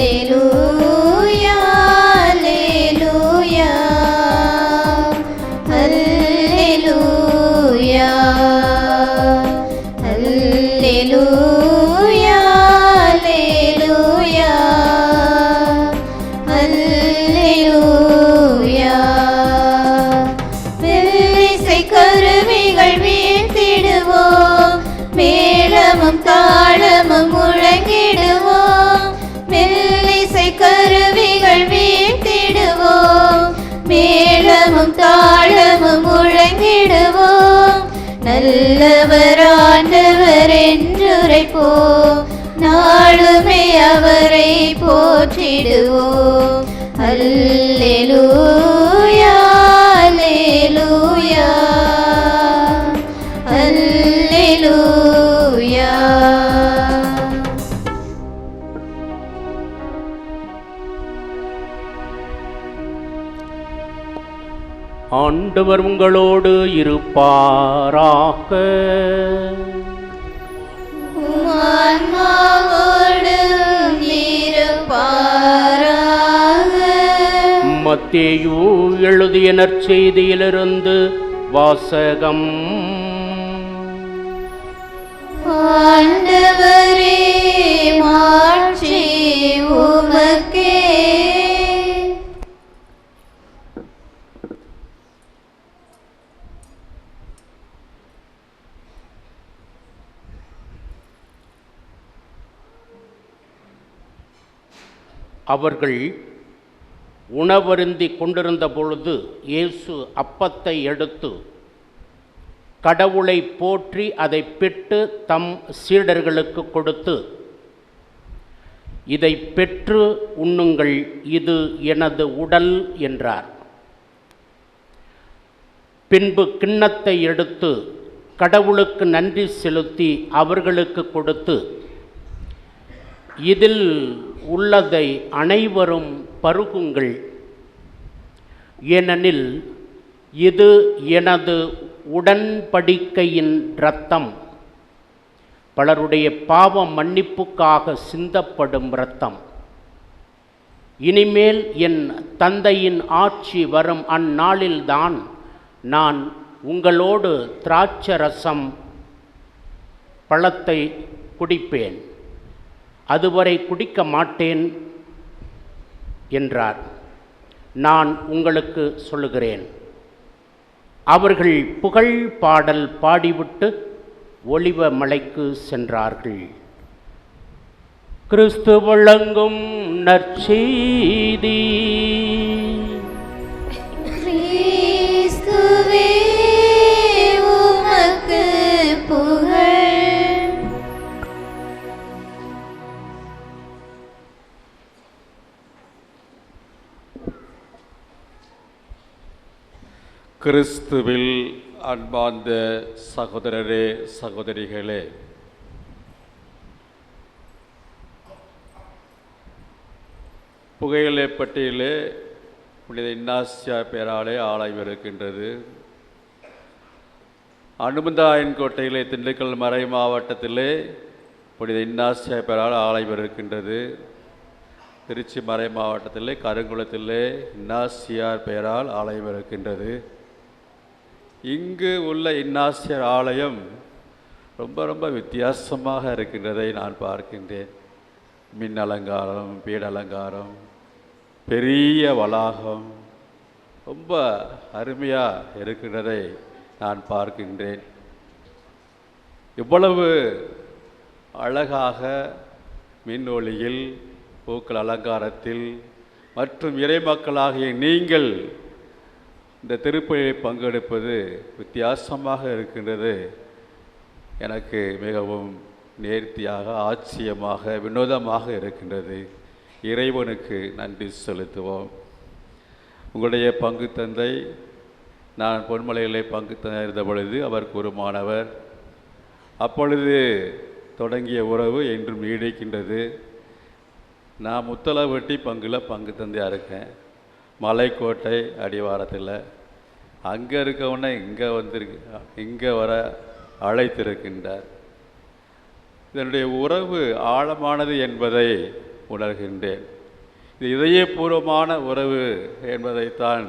నేను உள்ளவராண்டவர் என்றுரைப்போ நாளுமே அவரை போற்றிடுவோம் அல்லேலூயா அல்லேலூயா. ஆண்டவர் உங்களோடு இருப்பாராக. மத்தேயு எழுதிய நற்செய்தியிலிருந்து வாசகம். ஆண்டவரே மாட்சி உமக்கே. அவர்கள் உணவருந்தி கொண்டிருந்த பொழுது இயேசு அப்பத்தை எடுத்து கடவுளை போற்றி அதை பெற்று தம் சீடர்களுக்கு கொடுத்து இதை பெற்று உண்ணுங்கள் இது எனது உடல் என்றார். பின்பு கிண்ணத்தை எடுத்து கடவுளுக்கு நன்றி செலுத்தி அவர்களுக்கு கொடுத்து இதில் உள்ளதை அனைவரும் பருகுங்கள். ஏனெனில் இது எனது உடன்படிக்கையின் இரத்தம். பலருடைய பாவ மன்னிப்புக்காக சிந்தப்படும் இரத்தம். இனிமேல் என் தந்தையின் ஆட்சி வரும் அந்நாளில்தான் நான் உங்களோடு திராட்சரசம் பழத்தை குடிப்பேன். அதுவரை குடிக்க மாட்டேன் என்றார். நான் உங்களுக்கு சொல்லுகிறேன். அவர்கள் புகழ் பாடல் பாடிவிட்டு ஒளிவ மலைக்கு சென்றார்கள். கிறிஸ்து வழங்கும் நற்செய்தி கிறிஸ்துவில் அன்பார்ந்த சகோதரரே சகோதரிகளே புகையிலே பட்டியலே புனித இன்னாசியா பேராலே ஆலயம் இருக்கின்றது அனுமந்தாயன் கோட்டையிலே திண்டுக்கல் மறை மாவட்டத்திலே புனித இன்னாசியா பேரால் ஆலயம் இருக்கின்றது திருச்சி மறை மாவட்டத்திலே கருங்குளத்திலே இன்னாசியார் பெயரால் ஆலயம் இருக்கின்றது இங்கு உள்ள இன்னாசியர் ஆலயம் ரொம்ப ரொம்ப வித்தியாசமாக இருக்கின்றதை நான் பார்க்கின்றேன். மின் அலங்காரம் பீடலங்காரம் பெரிய வளாகம் ரொம்ப அருமையாக இருக்கின்றதை நான் பார்க்கின்றேன். இவ்வளவு அழகாக மின் ஒளியில் பூக்கள் அலங்காரத்தில் மற்றும் இறைமக்களாகிய நீங்கள் இந்த திருப்பலியில் பங்கெடுப்பது வித்தியாசமாக இருக்கின்றது. எனக்கு மிகவும் நேர்த்தியாக ஆச்சரியமாக வினோதமாக இருக்கின்றது. இறைவனுக்கு நன்றி செலுத்துவோம். உங்களுடைய பங்கு தந்தை நான் பொன்மலைகளை பங்கு தந்திருந்த பொழுது அவர் குருமானவர் அப்பொழுது தொடங்கிய உறவு என்றும் நீடிக்கின்றது. நான் முத்தலவட்டி பங்கில் பங்கு தந்தையாக இருக்கேன். மலைக்கோட்டை அடிவாரத்தில். அங்கே இருக்கவனை இங்கே வந்திருக்கு இங்கே வர அழைத்திருக்கின்றார். இதனுடைய உறவு ஆழமானது என்பதை உணர்கின்றேன். இது இதயபூர்வமான உறவு என்பதைத்தான்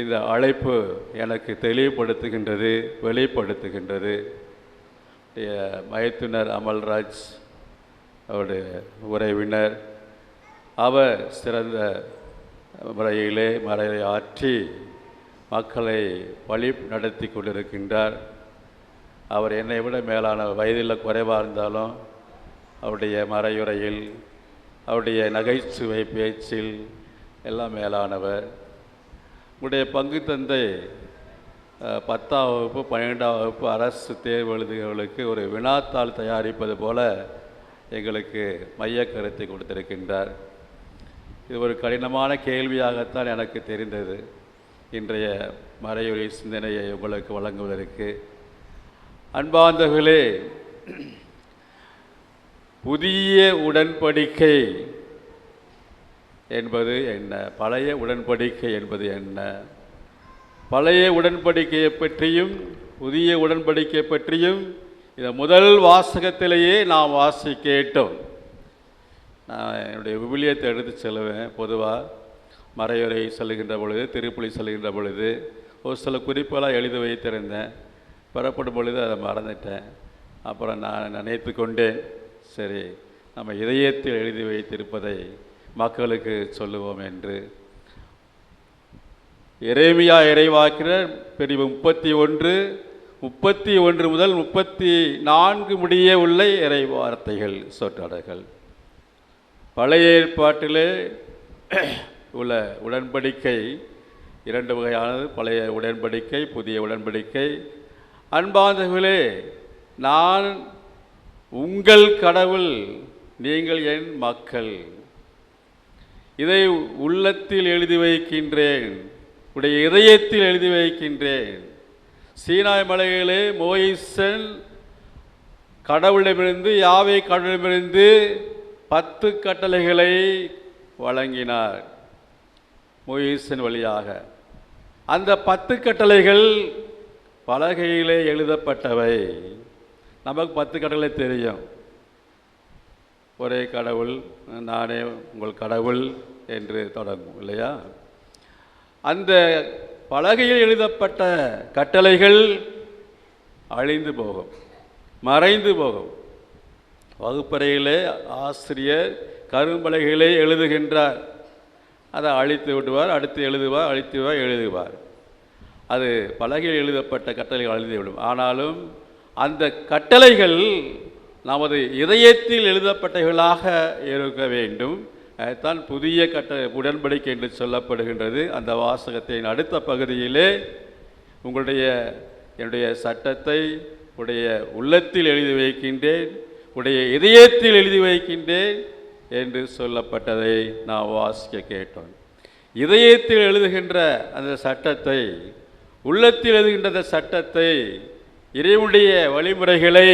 இந்த அழைப்பு எனக்கு தெளிவுபடுத்துகின்றது வெளிப்படுத்துகின்றது. மயத்துனர் அமல்ராஜ் அவருடைய உறவினர் அவர் சிறந்த முறையிலே மறையை ஆற்றி மக்களை வழி நடத்தி கொண்டிருக்கின்றார். அவர் என்னை விட மேலான வயதில் குறைவாக இருந்தாலும் அவருடைய மறையுறையில் அவருடைய நகைச்சுவை பேச்சில் எல்லாம் மேலானவர். உங்களுடைய பங்கு தந்தை பத்தாம் வகுப்பு பன்னெண்டாம் வகுப்பு அரசு தேர்வு எழுதுகிறவர்களுக்கு ஒரு வினாத்தாள் தயாரிப்பது போல எங்களுக்கு மைய கருத்தை கொடுத்திருக்கின்றார். இது ஒரு கடினமான கேள்வியாகத்தான் எனக்கு தெரிந்தது. இன்றைய மறையுறை சிந்தனையை உங்களுக்கு வழங்குவதற்கு. அன்பாந்தகளே புதிய உடன்படிக்கை என்பது என்ன? பழைய உடன்படிக்கை என்பது என்ன? பழைய உடன்படிக்கையை பற்றியும் புதிய உடன்படிக்கை பற்றியும் இந்த முதல் வாசகத்திலேயே நாம் வாசி கேட்டோம் நான் என்னுடைய விவிலியத்தை எடுத்து செல்லுவேன். பொதுவாக மறையுறை செல்கின்ற பொழுது திருப்புளி செல்கின்ற பொழுது ஒரு சில குறிப்பெல்லாம் எழுதி வைத்திருந்தேன். புறப்படும் பொழுது அதை மறந்துட்டேன். அப்புறம் நான் நினைத்து கொண்டேன் சரி நம்ம இதயத்தில் எழுதி வைத்திருப்பதை மக்களுக்கு சொல்லுவோம் என்று. இறைமையா இறைவாக்கிற பிரிவு முப்பத்தி ஒன்று முப்பத்தி ஒன்று முதல் முப்பத்தி நான்கு முடிய உள்ள இறை வார்த்தைகள் சொற்றொடர்கள். பழைய ஏற்பாட்டிலே உள்ள உடன்படிக்கை இரண்டு வகையானது. பழைய உடன்படிக்கை புதிய உடன்படிக்கை. அன்பாந்தவர்களே நான் உங்கள் கடவுள் நீங்கள் என் மக்கள். இதை உள்ளத்தில் எழுதி வைக்கின்றேன் உடைய இதயத்தில் எழுதி வைக்கின்றேன். சீனாய் மலையிலே மோயிசன் கடவுளிடமிருந்து யாவை கடவுளிடமிருந்து பத்து கட்டளைகளை வழங்கினார் மோயிசன் வழியாக. அந்த பத்து கட்டளைகள் பலகையிலே எழுதப்பட்டவை. நமக்கு பத்து கட்டளை தெரியும். ஒரே கடவுள் நானே உங்கள் கடவுள் என்று தொடங்கும் இல்லையா? அந்த பலகையில் எழுதப்பட்ட கட்டளைகள் அழிந்து போகும் மறைந்து போகும். வகுப்பறையிலே ஆசிரியர் கரும்பலகையிலே எழுதுகின்றார். அதை அழித்து விடுவார் அடுத்து எழுதுவார் அழித்துவார் எழுதுவார். அது பலகையில் எழுதப்பட்ட கட்டளைகள் அழிந்துவிடும் ஆனாலும் அந்த கட்டளைகள் நமது இதயத்தில் எழுதப்பட்டவைகளாக இருக்க வேண்டும். அதைத்தான் புதிய கட்ட உடன்படிக்கை என்று சொல்லப்படுகின்றது. அந்த வாசகத்தின் அடுத்த பகுதியிலே உங்களுடைய என்னுடைய சட்டத்தை உடைய உள்ளத்தில் எழுதி வைக்கின்றேன். உடைய இதயத்தில் எழுதி வைக்கின்றேன் என்று சொல்லப்பட்டதை நாம் வாசிக்க கேட்டோம். இதயத்தில் எழுதுகின்ற அந்த சட்டத்தை உள்ளத்தில் எழுதுகின்ற அந்த சட்டத்தை இறைவனுடைய வழிமுறைகளை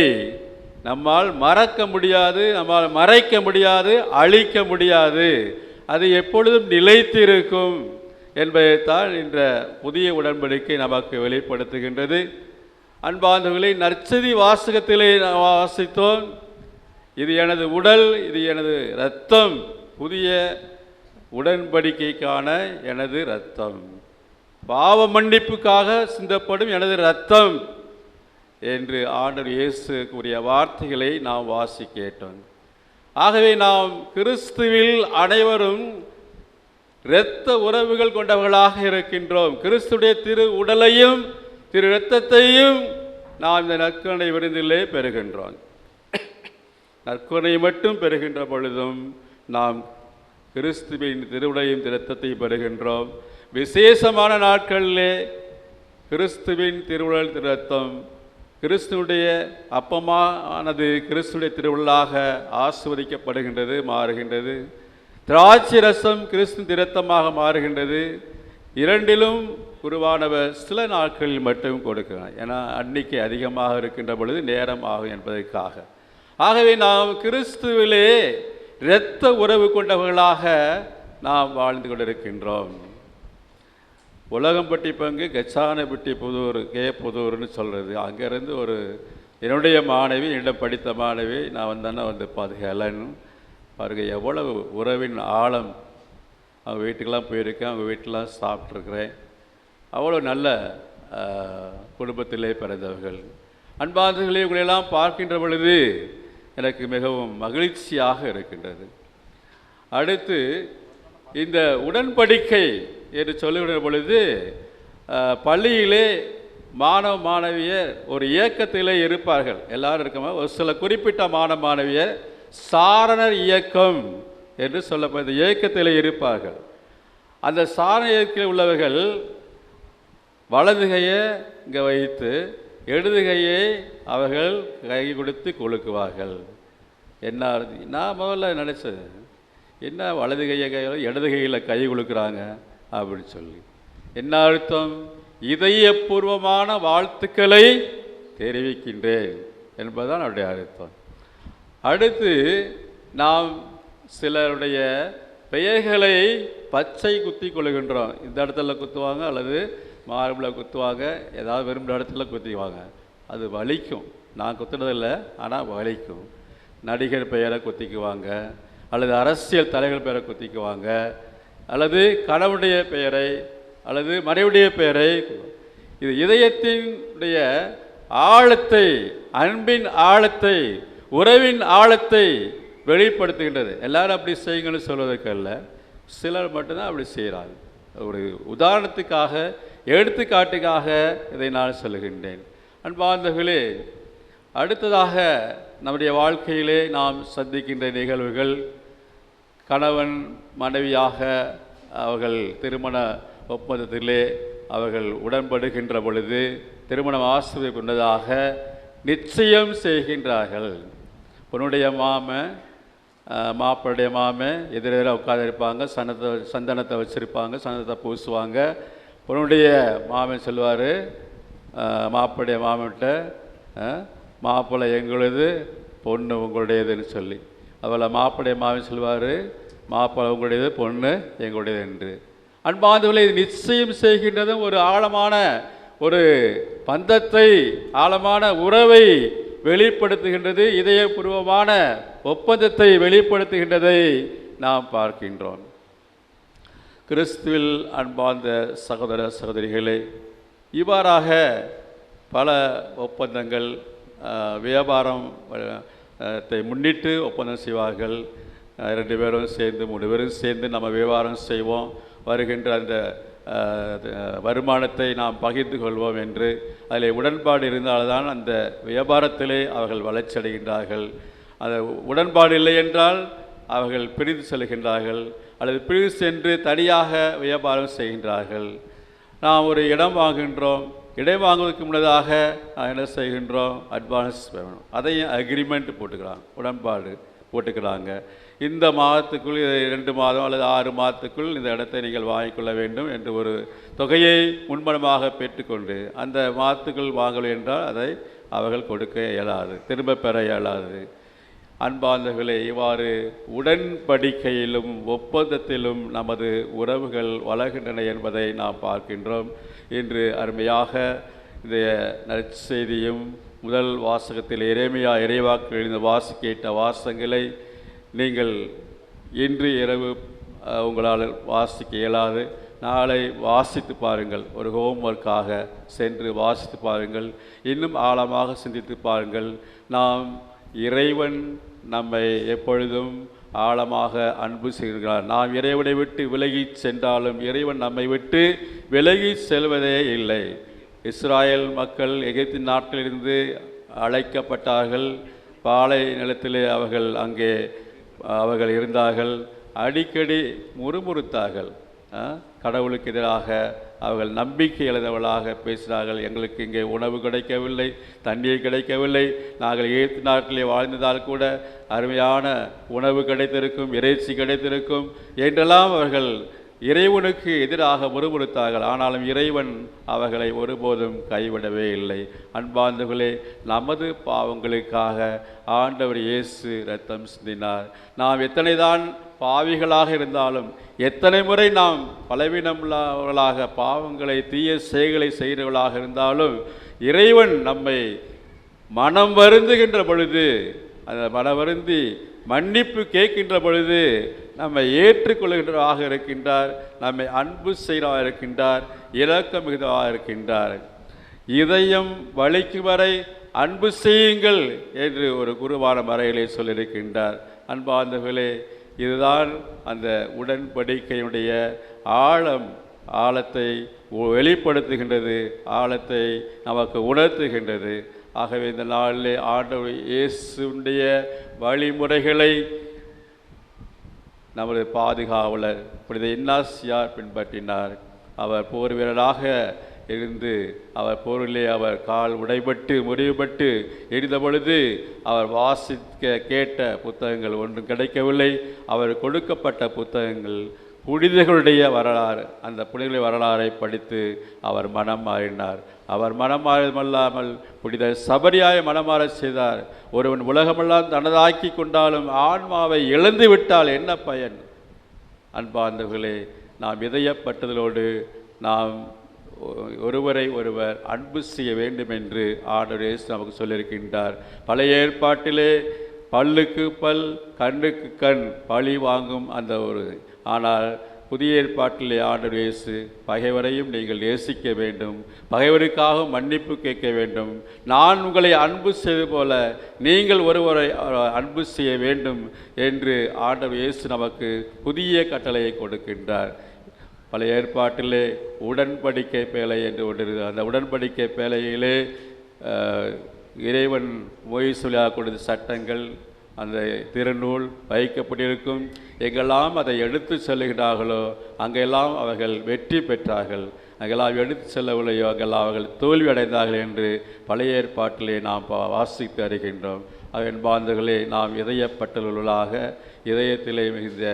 நம்மால் மறக்க முடியாது நம்மால் மறைக்க முடியாது அழிக்க முடியாது. அது எப்பொழுதும் நிலைத்திருக்கும் என்பதைத்தான் இந்த புதிய உடன்படிக்கை நமக்கு வெளிப்படுத்துகின்றது. அன்பாந்தவர்களை நற்செய்தி வாசகத்திலே நாம் வாசித்தோம். இது எனது உடல் இது எனது இரத்தம். புதிய உடன்படிக்கைக்கான எனது இரத்தம். பாவ மன்னிப்புக்காக சிந்தப்படும் எனது இரத்தம் என்று ஆண்டர் இயேசு கூறிய வார்த்தைகளை நாம் வாசி கேட்டோம். ஆகவே நாம் கிறிஸ்துவில் அனைவரும் இரத்த உறவுகள் கொண்டவர்களாக இருக்கின்றோம். கிறிஸ்துடைய திரு உடலையும் திரு இரத்தத்தையும் நாம் இந்த நற்கருணை விருந்திலே பெறுகின்றோம். நற்கருணை மட்டும் பெறுகின்ற பொழுதும் நாம் கிறிஸ்துவின் திருவுடையும் திருத்தத்தையும் பெறுகின்றோம். விசேஷமான நாட்களிலே கிறிஸ்துவின் திருவுடல் திருத்தம் கிறிஸ்துவனுடைய அப்பமானது கிறிஸ்துடைய திருவிழாக ஆஸ்வதிக்கப்படுகின்றது மாறுகின்றது. திராட்சை ரசம் கிறிஸ்து திருத்தமாக மாறுகின்றது. இரண்டிலும் உருவானவர் சில நாட்களில் மட்டும் கொடுக்கிறார். ஏன்னா அன்னைக்கு அதிகமாக இருக்கின்ற பொழுது நேரம் ஆகும் என்பதற்காக. ஆகவே நாம் கிறிஸ்துவிலே இரத்த உறவு கொண்டவர்களாக நாம் வாழ்ந்து கொண்டிருக்கின்றோம். உலகம்பட்டி பங்கு கச்சானப்பட்டி புதூர் கே. புதூர்னு சொல்கிறது அங்கேருந்து ஒரு என்னுடைய மாணவி என்னிடம் படித்த மாணவி நான் வந்தேன்னா வந்து பாது ஹெலன் பாருங்க எவ்வளவு உறவின் ஆழம். அவங்க வீட்டுக்கெல்லாம் போயிருக்கேன் அவங்க வீட்டிலாம் சாப்பிட்ருக்குறேன் அவ்வளோ நல்ல குடும்பத்திலே பிறந்தவர்கள். அன்பார்ந்தவர்களே உங்களையெல்லாம் பார்க்கின்ற பொழுது எனக்கு மிகவும் மகிழ்ச்சியாக இருக்கின்றது. அடுத்து இந்த உடன்படிக்கை என்று சொல்லுகிற பொழுது பள்ளியிலே மாணவ மாணவியர் ஒரு இயக்கத்திலே இருப்பார்கள். எல்லாரும் இருக்கமா? ஒரு சில குறிப்பிட்ட மாணவ மாணவியர் சாரணர் இயக்கம் என்று சொல்லப்படுற இயக்கத்திலே இருப்பார்கள். அந்த சாரண இயக்கத்தில் உள்ளவர்கள் வலதுகையை இங்கே வைத்து எழுதுகையை அவர்கள் கை கொடுத்து கொழுக்குவார்கள் என்ன நான் முதல்ல நினச்சது என்ன வலது கையை கை இடது கையில் கை கொடுக்குறாங்க அப்படின்னு சொல்லி. என்ன அழுத்தம் இதயபூர்வமான வாழ்த்துக்களை தெரிவிக்கின்றேன் என்பதுதான் அவருடைய அழுத்தம் அடுத்து நாம் சிலருடைய பெயர்களை பச்சை குத்தி கொள்கின்றோம் இந்த இடத்துல குத்துவாங்க அல்லது மார்பில் குத்துவாங்க ஏதாவது விரும்புகிற இடத்துல குத்திக்குவாங்க. அது வலிக்கும். நான் குத்துனதில்லை ஆனால் வலிக்கும். நடிகர் பெயரை குத்திக்குவாங்க அல்லது அரசியல் தலைவர் பெயரை குத்திக்குவாங்க அல்லது கணவனுடைய பெயரை அல்லது மனைவிடைய பெயரை இது இதயத்தினுடைய ஆழத்தை அன்பின் ஆழத்தை உறவின் ஆழத்தை வெளிப்படுத்துகின்றது. எல்லாரும் அப்படி செய்யுங்கன்னு சொல்வதற்கு அல்ல. சிலர் மட்டும்தான் அப்படி செய்கிறாங்க ஒரு உதாரணத்துக்காக எடுத்துக்காட்டுக்காக இதை நான் சொல்கின்றேன் அன்பார்ந்தவர்களே அடுத்ததாக நம்முடைய வாழ்க்கையிலே நாம் சந்திக்கின்ற நிகழ்வுகள் கணவன் மனைவியாக அவர்கள் திருமண ஒப்பந்தத்திலே அவர்கள் உடன்படுகின்ற பொழுது திருமணம் ஆசிரியை கொண்டதாக நிச்சயம் செய்கின்றார்கள். உன்னுடைய மாம மாப்பிளுடைய மாம மாமன் எதிரெதிராக உட்காந்துருப்பாங்க சனத்தை சந்தனத்தை வச்சுருப்பாங்க சந்தனத்தை பூசுவாங்க பொண்ணுடைய மாமன் சொல்லுவார் மாப்பிள்ளைய மாமன்கிட்ட மாப்பிள்ளை எங்களது பொண்ணு உங்களுடையதுன்னு சொல்லி. அவளை மாப்பிள்ளைய மாமன் செல்வார் மாப்பிள்ளை உங்களுடையது பொண்ணு எங்களுடையது என்று. அன்பாந்தவர்களை இது நிச்சயம் செய்கின்றதும் ஒரு ஆழமான ஒரு பந்தத்தை ஆழமான உறவை வெளிப்படுத்துகின்றது இதயபூர்வமான ஒப்பந்தத்தை வெளிப்படுத்துகின்றதை நாம் பார்க்கின்றோம். கிறிஸ்துவில் அன்பார்ந்த சகோதர சகோதரிகளே இவ்வாறாக பல ஒப்பந்தங்கள் வியாபாரம் முன்னிட்டு ஒப்பந்தம் செய்வார்கள். ரெண்டு பேரும் சேர்ந்து மூணு பேரும் சேர்ந்து நம்ம வியாபாரம் செய்வோம். வருகின்ற அந்த வருமானத்தை நாம் பகிர்ந்து கொள்வோம் என்று அதில் உடன்பாடு இருந்தால்தான் அந்த வியாபாரத்திலே அவர்கள் வளர்ச்சி அடைகின்றார்கள் அந்த உடன்பாடு இல்லை என்றால் அவர்கள் பிரிந்து செல்கின்றார்கள். அல்லது பிரிவு சென்று தனியாக வியாபாரம் செய்கின்றார்கள். நாம் ஒரு இடம் வாங்குகின்றோம். இடம் வாங்குவதற்கு முன்னதாக நாம் என்ன செய்கின்றோம்? அட்வான்ஸ் வேணும் அதையும் அக்ரிமெண்ட் போட்டுக்கிறாங்க. உடன்பாடு போட்டுக்கிறாங்க. இந்த மாதத்துக்குள் இது ரெண்டு மாதம் அல்லது ஆறு மாதத்துக்குள் இந்த இடத்தை நீங்கள் வாங்கிக்கொள்ள வேண்டும் என்று ஒரு தொகையை முன்பணமாக பெற்றுக்கொண்டு அந்த மாதத்துக்குள் வாங்கவில்லை என்றால் அதை அவர்கள் கொடுக்க இயலாது. திரும்ப பெற இயலாது. அன்பார்ந்தவர்களே இவ்வாறு உடன்படிக்கையிலும் ஒப்பந்தத்திலும் நமது உறவுகள் வளர்கின்றன என்பதை நாம் பார்க்கின்றோம். இன்று அருமையாக இந்த நற்செய்தியும் முதல் வாசகத்தில் இறைமையா இறைவாக்கு எழுந்த வாசி கேட்ட வாசகங்களை நீங்கள் இன்று இரவு உங்களால் வாசிக்க இயலாது. நாளை வாசித்து பாருங்கள். ஒரு ஹோம்ஒர்க்காக சென்று வாசித்து பாருங்கள். இன்னும் ஆழமாக சிந்தித்து பாருங்கள். நாம் இறைவன் நம்மை எப்பொழுதும் ஆழமாக அன்பு செய்கிறார். நாம் இறைவனை விட்டு விலகி சென்றாலும் இறைவன் நம்மை விட்டு விலகி செல்வதே இல்லை. இஸ்ராயல் மக்கள் எகிப்தின் நாட்டிலிருந்து அழைக்கப்பட்டார்கள். பாலை நிலத்திலே அவர்கள் அங்கே அவர்கள் இருந்தார்கள். அடிக்கடி முறுமுறுத்தார்கள். கடவுளுக்கு எதிராக அவர்கள் நம்பிக்கை இழந்தவர்களாக பேசினார்கள். எங்களுக்கு இங்கே உணவு கிடைக்கவில்லை தண்ணீர் கிடைக்கவில்லை. நாங்கள் ஏத்து நாட்டிலே வாழ்ந்ததால் கூட அருமையான உணவு கிடைத்திருக்கும் இறைச்சி கிடைத்திருக்கும் என்றெல்லாம் அவர்கள் இறைவனுக்கு எதிராக முறுமுறுத்தார்கள். ஆனாலும் இறைவன் அவர்களை ஒருபோதும் கைவிடவே இல்லை. அன்பார்ந்தவர்களே நமது பாவங்களுக்காக ஆண்டவர் இயேசு ரத்தம் சிந்தினார். நாம் எத்தனைதான் பாவிகளாக இருந்தாலும் எத்தனை முறை நாம் பலவீனமுள்ளவர்களாக பாவங்களை தீய செயல்களை செய்கிறவர்களாக இருந்தாலும் இறைவன் நம்மை மனம் வருந்துகின்ற பொழுது அந்த மனம் வருந்தி மன்னிப்பு கேட்கின்ற பொழுது நம்மை ஏற்றுக்கொள்கின்றவராக இருக்கின்றார் நம்மை அன்பு செய்கிறவராக இருக்கின்றார் இரக்கம் மிகுந்தவராக இருக்கின்றார். இதயம் வலிக்கும் வரை அன்பு செய்யுங்கள் என்று ஒரு குருவான மறையிலே சொல்லியிருக்கின்றார். அன்பார்ந்தவர்களே இதுதான் அந்த உடன்படிக்கையுடைய ஆழம். ஆழத்தை வெளிப்படுத்துகின்றது ஆழத்தை நமக்கு உணர்த்துகின்றது. ஆகவே இந்த நாளிலே ஆண்டவர் இயேசுடைய வழிமுறைகளை நமது பாதுகாவலர் புனித இன்னாசியார் பின்பற்றினார். அவர் போர் வீரராக இருந்து அவர் போரிலே அவர் கால் உடைபட்டு முறிவுபட்டு எரிந்த பொழுது அவர் வாசிக்க கேட்ட புத்தகங்கள் ஒன்றும் கிடைக்கவில்லை. அவர் கொடுக்கப்பட்ட புத்தகங்கள் புனிதர்களுடைய வரலாறு அந்த புனிதர்களுடைய வரலாறை படித்து அவர் மனம் மாறினார். அவர் மனம் மாறியமல்லாமல் புனித சபரியாய மனமாறச் செய்தார். ஒருவன் உலகமெல்லாம் தனதாக்கி கொண்டாலும் ஆன்மாவை இழந்து விட்டால் என்ன பயன்? அன்பார்ந்தவர்களே நாம் இதயப்பட்டதலோடு நாம் ஒருவரை ஒருவர் அன்பு செய்ய வேண்டும் என்று ஆண்டவர் இயேசு நமக்கு சொல்லியிருக்கின்றார். பழைய ஏற்பாட்டிலே பல்லுக்கு பல் கண்ணுக்கு கண் பழி வாங்கும் அந்த ஒரு ஆனால் புதிய ஏற்பாட்டிலே ஆண்டவர் இயேசு பகைவரையும் நீங்கள் நேசிக்க வேண்டும். பகைவருக்காக மன்னிப்பு கேட்க வேண்டும். நான் உங்களை அன்பு செய்வது போல நீங்கள் ஒருவரை அன்பு செய்ய வேண்டும் என்று ஆண்டவர் இயேசு நமக்கு புதிய கட்டளையை கொடுக்கின்றார். பழைய ஏற்பாட்டிலே உடன்படிக்கை பேழை என்று ஒன்று அந்த உடன்படிக்கை பேழையிலே இறைவன் இறைவன் மொய்சொலியாக கொடுத்த சட்டங்கள் அந்த திருநூல் வைக்கப்பட்டிருக்கும். எங்கெல்லாம் அதை எடுத்து செல்கிறார்களோ அங்கெல்லாம் அவர்கள் வெற்றி பெற்றார்கள். அங்கெல்லாம் எடுத்து செல்லவில்லையோ அங்கெல்லாம் அவர்கள் தோல்வி அடைந்தார்கள் என்று பழைய ஏற்பாட்டிலே நாம் வாசித்து அறிகின்றோம். அவன் நாம் இதயப்பட்டவர்களாக இதயத்திலே மிகுந்த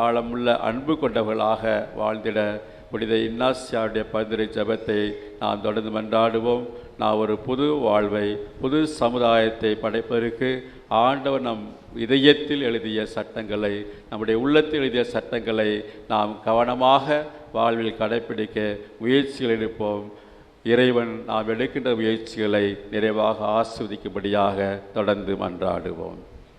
ஆழமுள்ள அன்பு கொண்டவர்களாக வாழ்ந்திட புனித இன்னாசியாருடைய பதிரை ஜெபத்தை நாம் தொடர்ந்து மன்றாடுவோம். நாம் ஒரு புது வாழ்வை புது சமுதாயத்தை படைப்பதற்கு ஆண்டவர் நம் இதயத்தில் எழுதிய சட்டங்களை நம்முடைய உள்ளத்தில் எழுதிய சட்டங்களை நாம் கவனமாக வாழ்வில் கடைப்பிடிக்க முயற்சிகள் எடுப்போம் இறைவன் நாம் எடுக்கின்ற முயற்சிகளை நிறைவாக ஆஸ்வதிக்கும்படியாக தொடர்ந்து மன்றாடுவோம்.